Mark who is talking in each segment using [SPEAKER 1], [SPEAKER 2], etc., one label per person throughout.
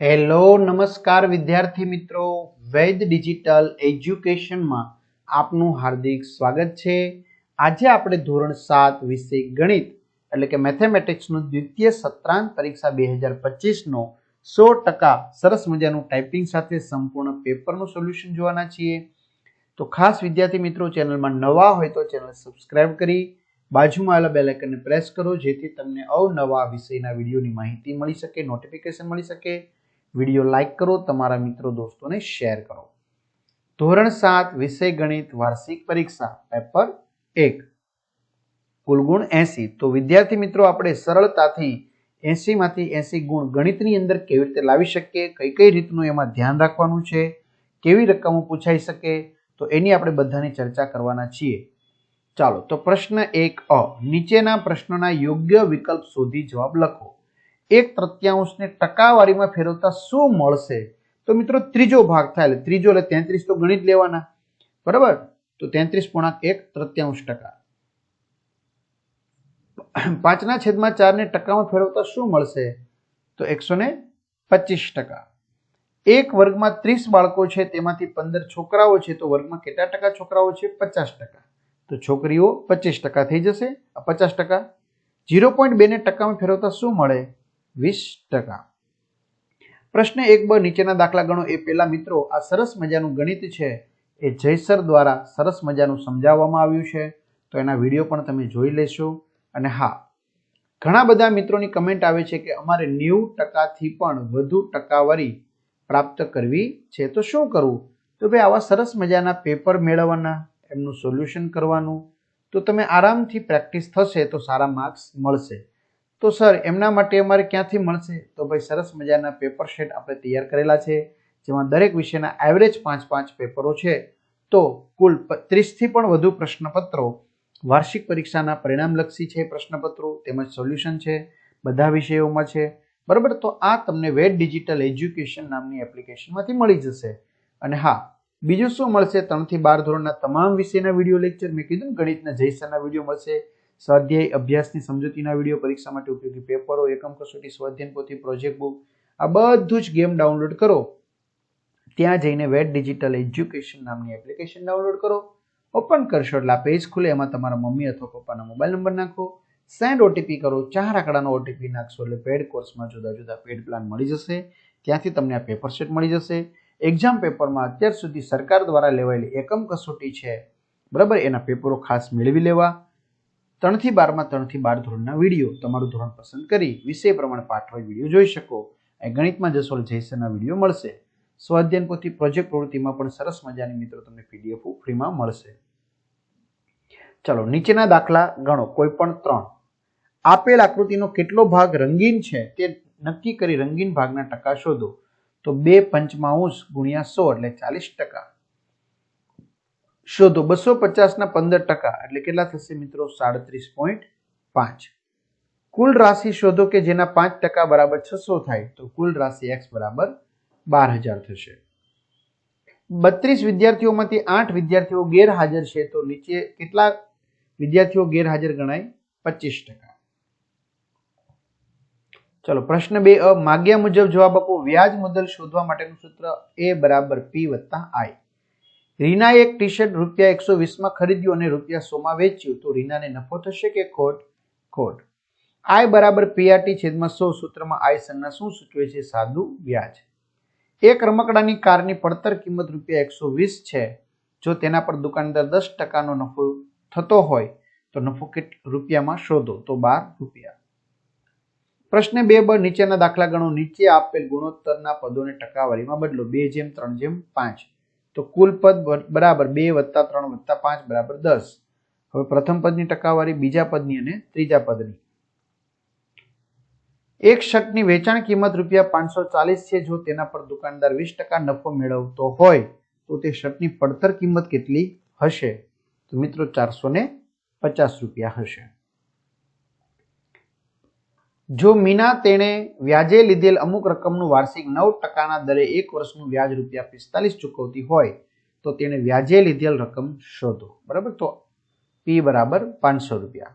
[SPEAKER 1] Hello નમસ્કાર વિદ્યાર્થી મિત્રો. વૈદ ડિજિટલ એજ્યુકેશનમાં આપનું હાર્દિક સ્વાગત છે. આજે આપણે ધોરણ સાત વિષય ગણિત, એટલે કે મેથેમેટિક્સનું દ્વિતીય સત્રાંત પરીક્ષા બે હજાર પચીસનો સો ટકા સરસ મજાનું ટાઈપિંગ સાથે સંપૂર્ણ પેપરનું સોલ્યુશન જોવાના છીએ. તો ખાસ વિદ્યાર્થી મિત્રો, ચેનલમાં નવા હોય તો ચેનલ સબસ્ક્રાઇબ કરી, બાજુમાં આવેલા બેલ આઇકનને પ્રેસ કરો, જેથી તમને અવનવા વિષયના વિડીયોની માહિતી મળી શકે, નોટિફિકેશન મળી શકે. વીડિયો લાઈક કરો, તમારા મિત્રો દોસ્તોને શેર કરો. ધોરણ સાત, વિષય ગણિત, વાર્ષિક પરીક્ષા, પેપર એક. કુલ ગુણ એસી. તો વિદ્યાર્થી મિત્રો, આપણે સરળતાથી એસી માંથી એસી ગુણ ગણિતની અંદર કેવી રીતે લાવી શકીએ, કઈ કઈ રીતનું એમાં ધ્યાન રાખવાનું છે, કેવી રકમો પૂછાઈ શકે, તો એની આપણે બધાની ચર્ચા કરવાના છીએ. ચાલો, તો પ્રશ્ન એક અ. નીચેના પ્રશ્નના યોગ્ય વિકલ્પ શોધી જવાબ લખો. એક તૃત્યાંશને ટકાવારીમાં ફેરવતા શું મળશે? તો મિત્રો ત્રીજો ભાગ થાય એટલે ત્રીજો એટલે તેત્રીસ તો ગણિત લેવાના. બરાબર? તો તેત્રીસ પૂર્ણાંક એક, તૃત્યાંશ ટકા. પાંચના છેદમાં ચારને ટકામાં ફેરવતા શું મળશે? તો એકસો ને પચીસ ટકા. એક વર્ગમાં ત્રીસ બાળકો છે, તેમાંથી પંદર છોકરાઓ છે, તો વર્ગમાં કેટલા ટકા છોકરાઓ છે? પચાસ ટકા. તો છોકરીઓ પચીસ ટકા થઈ જશે. પચાસ ટકા. ઝીરો પોઈન્ટ બેને ટકામાં ફેરવતા શું મળે? વીસ ટકા. પ્રશ્ન એક બ નીચેના દાખલા ગણો. એ પહેલા મિત્રો, આ સરસ મજાનું ગણિત છે. એ જયસર દ્વારા સરસ મજાનું સમજાવવામાં આવ્યું છે. તો એના વીડિયો પણ તમે જોઈ લેશો. અને હા, ઘણા બધા મિત્રોની કમેન્ટ આવે છે કે અમારે નેવું ટકાથી પણ વધુ ટકાવારી પ્રાપ્ત કરવી છે. તો શું કરવું? તો ભાઈ, આવા સરસ મજાના પેપર મેળવવાના, એમનું સોલ્યુશન કરવાનું. તો તમે આરામથી પ્રેક્ટિસ થશે તો સારા માર્ક્સ મળશે. તો સર, એમના માટે અમારે ક્યાંથી મળશે? તો ભાઈ સરસ મજાના પેપર શેટ આપણે તૈયાર કરેલા છે, જેમાં દરેક વિષયના એવરેજ પાંચ પાંચ પેપરો છે. તો કુલ ત્રીસથી પણ વધુ પ્રશ્નપત્રો, વાર્ષિક પરીક્ષાના પરિણામલક્ષી છે પ્રશ્નપત્રો, તેમજ સોલ્યુશન છે, બધા વિષયોમાં છે. બરાબર, તો આ તમને વેટ ડિજિટલ એજ્યુકેશન નામની એપ્લિકેશનમાંથી મળી જશે. અને હા, બીજું શું મળશે? ત્રણથી બાર ધોરણના તમામ વિષયના વીડિયો લેક્ચર મેં કીધું ગણિતના જયસરના વીડિયો મળશે. સ્વાધ્યાય અભ્યાસની સમજૂતીના વીડિયો પરીક્ષા માટે ઉપયોગી પેપરો, એકમ કસોટી સ્વાધ્યાયન પોથી, પ્રોજેક્ટ બુક, આ બધું જ ગેમ ડાઉનલોડ કરો. ત્યાં જઈને વેટ ડિજિટલ એજ્યુકેશન નામની એપ્લિકેશન ડાઉનલોડ કરો. ઓપન કરશો એટલે આ પેજ ખુલે, એમાં તમારા મમ્મી અથવા પપ્પાના મોબાઈલ નંબર નાખો. સેન્ડ ઓટીપી કરો, ચાર આંકડાનો ઓટીપી નાખશો એટલે પેડ કોર્સમાં જુદા જુદા પેડ પ્લાન મળી જશે. ત્યાંથી તમને આ પેપર સેટ મળી જશે. એક્ઝામ પેપરમાં અત્યાર સુધી સરકાર દ્વારા લેવાયેલી એકમ કસોટી છે. બરાબર, એના પેપરો ખાસ મેળવી લેવા. ત્રણથી બારમાં, ત્રણથી બાર ધોરણના વીડિયો. તમારું ધોરણ પસંદ કરી વિષય પ્રમાણે પાઠવાય વીડિયો જોઈ શકો. એ ગણિતમાં જસોલ જયસરના વીડિયો મળશે. સ્વાધ્યાયન પોથી પ્રોજેક્ટ પ્રવૃત્તિમાં પણ સરસ મજાની મિત્રો તમને પીડીએફ ફ્રીમાં મળશે. ચલો, નીચેના દાખલા ગણો. કોઈ પણ ત્રણ. આપેલ આકૃતિનો કેટલો ભાગ રંગીન છે તે નક્કી કરી રંગીન ભાગના ટકા શોધો. તો બે પંચમાંશ ગુણ્યા સો એટલે ચાલીસ ટકા. શોધો. બસો પચાસના પંદર ટકા. એટલે કેટલા થશે મિત્રો? સાડત્રીસ પોઈન્ટ પાંચ. કુલ રાશિ શોધો કે જેના પાંચ ટકા બરાબર છસો થાય, તો કુલ રાશિ એક્સ બરાબર બાર હજાર થશે. બત્રીસ વિદ્યાર્થીઓમાંથી આઠ વિદ્યાર્થીઓ ગેરહાજર છે, તો નીચે કેટલા વિદ્યાર્થીઓ ગેરહાજર ગણાય? પચીસ ટકા. ચલો, પ્રશ્ન બે અ, માગ્યા મુજબ જવાબ આપો. વ્યાજ મુદ્દલ શોધવા માટેનું સૂત્ર એ બરાબર પી વત્તા આઈ. રીનાએ એક ટી શર્ટ રૂપિયા એકસો વીસમાં ખરીદ્યું અને રૂપિયા સોમાં વેચ્યું. તો રીનાને નફો થશે કે ખોટ? ખોટ. આઈ બરાબર પીઆરટી છેદમાં સો સૂત્રમાં આઈ સંજ્ઞા શું સૂચવે છે? સાદું વ્યાજ. એક રમકડાની કારની પડતર કિંમત રૂપિયા એકસો વીસ છે. જો તેના પર દુકાનદાર દસ ટકાનો નફો થતો હોય, તો નફો કેટ રૂપિયામાં શોધો. તો બાર રૂપિયા. પ્રશ્ન બે બ, નીચેના દાખલા ગણો. નીચે આપેલ ગુણોત્તરના પદોને ટકાવારીમાં બદલો. બે જેમ, ત્રણ જેમ, પાંચ. તો કુલ પદ બરાબર બે વત્તા ત્રણ વત્તા પાંચ બરાબર દસ. હવે પ્રથમ પદની ટકાવારી, બીજા પદની અને ત્રીજા પદની. એક શર્ટની વેચાણ કિંમત રૂપિયા પાંચસો ચાલીસ છે, જો તેના પર દુકાનદાર વીસ ટકા નફો મેળવતો હોય, તો તે શર્ટની પડતર કિંમત કેટલી હશે? તો મિત્રો ચારસો પચાસ રૂપિયા હશે. જો મીના તેણે વ્યાજે લીધેલ અમુક રકમનું વાર્ષિક નવ ટકાના દરે એક વર્ષનું વ્યાજ રૂપિયા પિસ્તાલીસ ચૂકવતી હોય, તો તેણે વ્યાજે લીધેલ રકમ શોધો. બરાબર? તો પી બરાબર પાંચસો રૂપિયા.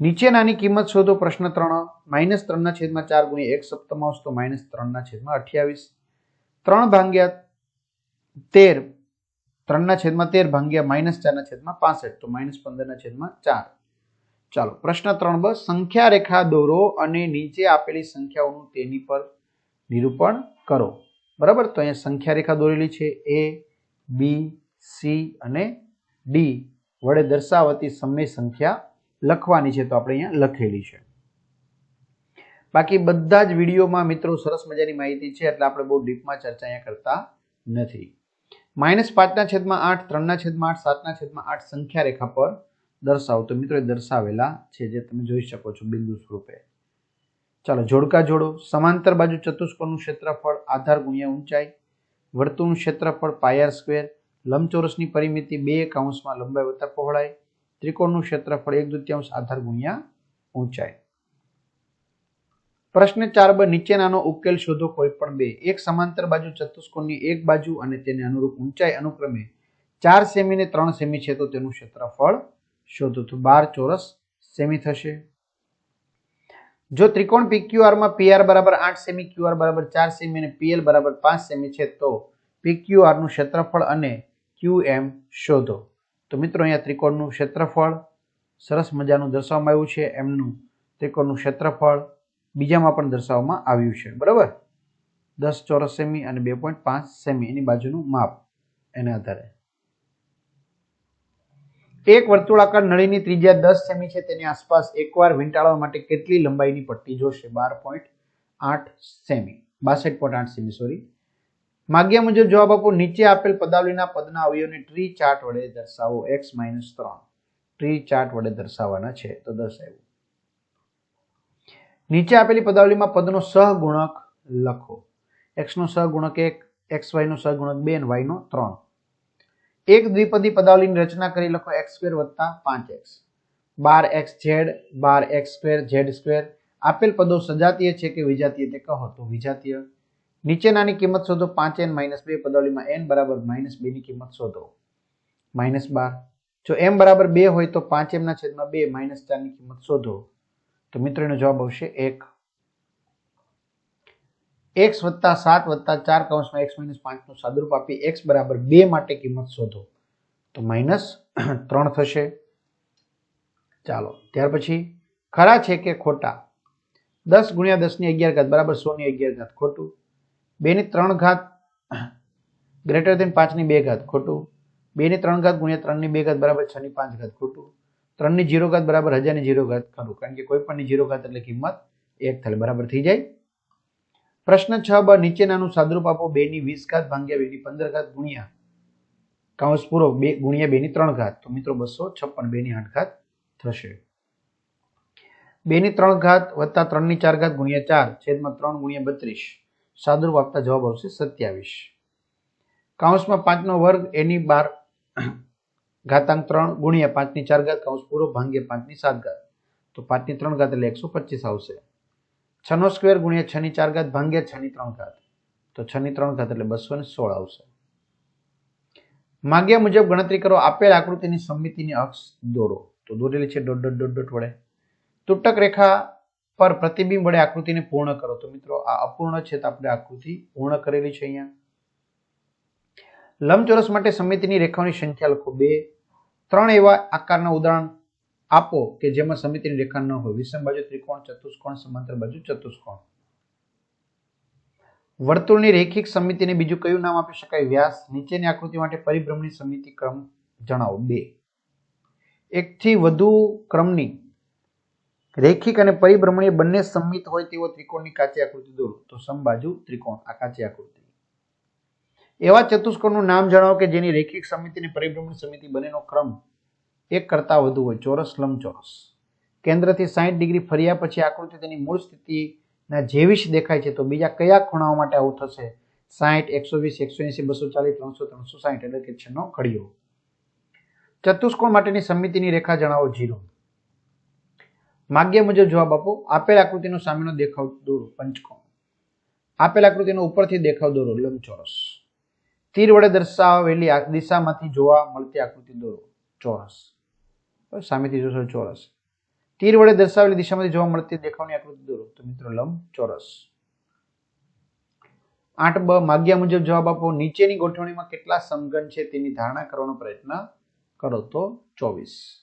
[SPEAKER 1] નીચેનાની કિંમત શોધો, પ્રશ્ન ત્રણ. માઇનસ ત્રણના છેદમાં ચાર ગુણ્યા એક સપ્તમાંશ, તો માઇનસ ત્રણના છેદમાં અઠ્યાવીસ. ત્રણ ભાગ્યા તેર, ત્રણના છેદમાં તેર ભાગ્યા માઇનસ ચારના છેદમાં પાસઠ, તો માઇનસ પંદરના છેદમાં ચાર. ચાલો, પ્રશ્ન ત્રણ બ સંખ્યા રેખા દોરો અને નીચે આપેલી સંખ્યાઓનું તેની પર નિરૂપણ કરો. બરાબર? તો અહીંયા સંખ્યા રેખા દોરેલી છે. એ બી સી અને ડી વડે દર્શાવતી સમય સંખ્યા લખવાની છે, તો આપણે અહીંયા લખેલી છે. બાકી બધા જ વિડીયોમાં મિત્રો સરસ મજાની માહિતી છે, એટલે આપણે બહુ ડીપમાં ચર્ચા અહીંયા કરતા નથી. માઇનસ પાંચના છેદમાં આઠ, ત્રણના છેદમાં આઠ, સાતના છેદમાં આઠ સંખ્યા રેખા પર દર્શાવો. તો મિત્રો એ દર્શાવેલા છે જે તમે જોઈ શકો છો બિંદુ સ્વરૂપે. ચાલો, જોડકા જોડો. સમાંતર બાજુ ચતુષ્કોણનું ક્ષેત્રફળ આધાર ગુણ્યા ઊંચાઈ. વર્તુળનું ક્ષેત્રફળ પાયર સ્ક્વેર લંબચોરસની પરિમિતિ બે કાઉન્સમાં લંબાઈ વત્તા પહોળાઈ. ત્રિકોણનું ક્ષેત્રફળ એક દૃત્યાંશ આધાર ગુણ્યા ઊંચાઈ. પ્રશ્ન ચાર બ, નીચેનાનો ઉકેલ શોધો કોઈ પણ બે. એક સમાંતર બાજુ ચતુષ્કોણની એક બાજુ અને તેને અનુરૂપ ઊંચાઈ અનુક્રમે ચાર સેમી ને ત્રણ સેમી છે તો તેનું ક્ષેત્રફળ શોધો તો બાર ચોરસ સેમી થશે. જો ત્રિકોણ પીક્યુઆરમાં PR બરાબર આઠ સેમી ક્યુઆર બરાબર ચાર સેમી અને પીએલ બરાબર પાંચ સેમી છે, તો પીક્યુઆરનું ક્ષેત્રફળ અને ક્યુએમ શોધો. તો મિત્રો, અહીંયા ત્રિકોણનું ક્ષેત્રફળ સરસ મજાનું દર્શાવવામાં આવ્યું છે. એમનું ત્રિકોણનું ક્ષેત્રફળ બીજામાં પણ દર્શાવવામાં આવ્યું છે. બરાબર? દસ ચોરસ સેમી અને બે પોઈન્ટ પાંચ સેમી એની બાજુનું માપ એના આધારે. એક વર્તુળાકાર નળીની ત્રિજ્યા દસ સેમી છે, તેની આસપાસ એકવાર વીંટાળવા માટે કેટલી લંબાઈની પટ્ટી જોશે? બાર પોઈન્ટ આઠ સેમી. બાસઠ પોઈન્ટ આઠ સેમી સોરી માગ્યા મુજબ જવાબ આપો. નીચે આપેલ પદાવલીના પદના અવયવને ટ્રી ચાર્ટ વડે દર્શાવો. એક્સ માઇનસ ત્રણ. ટ્રી ચાર્ટ વડે દર્શાવવાના છે, તો દર્શાવ્યું. નીચે આપેલી પદાવલીમાં પદનો સહગુણક લખો. એક્સનો સહગુણક એક, એક્સ વાયનો સહગુણક બે અને વાયનો ત્રણ. એક દ્વિપદી પદાવલીની રચના કરી લખો એક્સ સ્ક્વેર વત્તા પાંચ X bar X Z bar X square Z square આપેલ પદો સજાતીય છે કે વિજાતીય તે કહો તો વિજાતીય. નીચેનાની કિંમત શોધો પાંચ એન માઇનસ બે પદાવલીમાં એન બરાબર માઇનસ બેની કિંમત શોધો. માઇનસ બાર. જો એમ બરાબર બે હોય તો પાંચ એમના છેદમાં બે માઇનસ ચારની કિંમત શોધો. તો મિત્રો જવાબ આવશે એક. એક્સ વત્તા સાત વત્તા ચાર કૌંસમાં એક્સ માઇનસ પાંચનું સાદુરૂપ આપી એક્સ બરાબર બે માટે કિંમત શોધો. તો માઇનસ ત્રણ થશે. ચાલો, ત્યાર પછી ખરા છે કે ખોટા? દસ ગુણ્યા દસની અગિયાર ઘાત બરાબર સોની અગિયાર ઘાત ખોટું. બેની ત્રણ ઘાત ગ્રેટર દેન પાંચની બે ઘાત ખોટું. બેની ત્રણ ઘાત ગુણ્યા ત્રણની બે ઘાત બરાબર છની પાંચ ઘાત ખોટું. ત્રણની જીરો ઘાત બરાબર હજારની જીરો ઘાત ખરું, કારણ કે કોઈ પણની જીરો ઘાત એટલે કિંમત એક થાય બરાબર થઈ જાય. પ્રશ્ન છ બ નીચેનાનું સાદરૂપ આપો બે ની વીસ ઘાત ભાગ્યા બે ની પંદર ઘાત ગુણ્યા. કાઉન્સ પૂરો બે ગુણ્યા બે ની ત્રણ ઘાત. તો મિત્રો બસો છપ્પન બે ની આઠ ઘાત થશે. બે ની ત્રણ ઘાત વત્તા ત્રણની ચાર ઘાત ગુણ્યા ચાર છેદમાં ત્રણ ગુણ્યા બત્રીસ. સાદરૂપ આપતા જવાબ આવશે સત્યાવીસ. કાઉન્સમાં પાંચનો વર્ગ એની બાર ઘાતાંક ત્રણ ગુણ્યા પાંચની ચાર ઘાત. કાઉન્સ પૂરો ભાંગ્યા પાંચની સાત ઘાત. તો પાંચની ત્રણ ઘાત એટલે એકસો પચીસ આવશે. છનો સ્ક્વેર ગુણ્યા છની ચાર ઘાત ભાંગ્યા છની ત્રણ ઘાત. તો છની ત્રણ ઘાત એટલે બસો ને સોળ આવશે. માગ્યા મુજબ ગણતરી કરો, આપેલ આકૃતિની સમિતિની અક્ષ દોરો. તો દોરેલી છે ડોટ ડોટ ડોટ ડોટ વડે. તૂટક રેખા પર પ્રતિબિંબ વડે આકૃતિને પૂર્ણ કરો. તો મિત્રો, આ અપૂર્ણ છે તો આપણે આકૃતિ પૂર્ણ કરેલી છે અહીંયા. લંબચોરસ માટે સમિતિની રેખાઓની સંખ્યા લખો બે. ત્રણ એવા આકારના ઉદાહરણ આપો કે જેમાં સમિતિની રેખા ન હોય. વિષમ બાજુ ત્રિકોણ, ચતુષ્કોણ, સમાંતર બાજુ ચતુષ્કોણ. વર્તુળની રેખિક સમિતિને બીજું કયું નામ આપી શકાય? વ્યાસ. નીચેની આકૃતિ માટે પરિભ્રમણી સમિતિ ક્રમ જણાવો. બે. એકથી વધુ ક્રમની રેખિક અને પરિભ્રમણીય બંને સંમિત હોય તેવો ત્રિકોણની કાચી આકૃતિ દોરો. તો સમબાજુ ત્રિકોણ, આ કાચી આકૃતિ. એવા ચતુષ્કોણનું નામ જણાવો કે જેની રેખિક સમિતિ અને પરિભ્રમણ સમિતિ બંનેનો ક્રમ એક કરતાં વધુ હોય, ચોરસ લંબચોરસ. કેન્દ્રથી સાહીઠ ડિગ્રી ફર્યા પછી આકૃતિ તેની મૂળ સ્થિતિના જેવી જ દેખાય છે. તો બીજા કયા ખૂણાઓ માટે આવું થશે? સાહીઠ એકસો વીસ, એકસો એસી બસો ચાલીસ, ત્રણસો ત્રણસો સાહીઠ એટલે કે છનો ઘડિયો. ચતુષ્કોણ માટેની સમિતિની રેખા જણાવો જીરો માગ્ય મુજબ જવાબ આપો. આપેલ આકૃતિનો સામેનો દેખાવ દોરો, પંચકોણ. આપેલ આકૃતિનો ઉપરથી દેખાવ દોરો, લંબચોરસ. તીર વડે દર્શાવેલી દિશામાંથી જોવા મળતી આકૃતિ દોરો, ચોરસ. સામેથી જોશો ચોરસ. તીર વડે દર્શાવેલી દિશામાંથી જોવા મળતી દેખાવની આકૃતિ દોરો. તો મિત્રો લંબ ચોરસ આઠ બ માગ્યા મુજબ જવાબ આપો. નીચેની ગોઠવણીમાં કેટલા સમઘન છે તેની ધારણા કરવાનો પ્રયત્ન કરો તો ચોવીસ.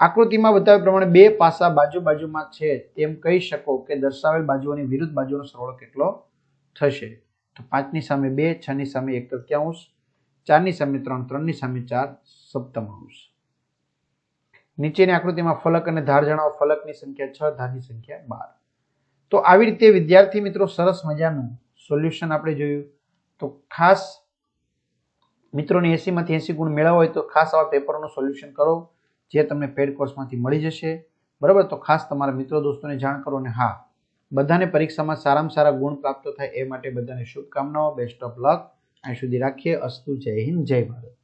[SPEAKER 1] આકૃતિમાં બતાવ્યા પ્રમાણે બે પાસા બાજુ બાજુમાં છે. તેમ કહી શકો કે દર્શાવેલ બાજુઓની વિરુદ્ધ બાજુનો સરવાળો કેટલો થશે? તો પાંચની સામે બે, છની સામે એક તૃતીયાંશ, ચારની સામે ત્રણ, ત્રણની સામે ચાર, સપ્તમાંશ. નીચેની આકૃતિમાં ફલક અને ધાર જણાવો. ફલકની સંખ્યા છ, ધારની સંખ્યા બાર. તો આવી રીતે વિદ્યાર્થી મિત્રો સરસ મજાનું સોલ્યુશન આપણે જોયું. તો ખાસ મિત્રોને એસીમાંથી એસી ગુણ મેળવવા હોય તો ખાસ આવા પેપરોનું સોલ્યુશન કરો, જે તમને પેડ કોર્સમાંથી મળી જશે. બરાબર? તો ખાસ તમારા મિત્રો દોસ્તોને જાણ કરો અને હા, બધાને પરીક્ષામાં સારામાં સારા ગુણ પ્રાપ્ત થાય એ માટે બધાને શુભકામનાઓ. બેસ્ટ ઓફ લક અહીં સુધી રાખીએ. અસ્તુ. જય હિન્દ. જય ભારત.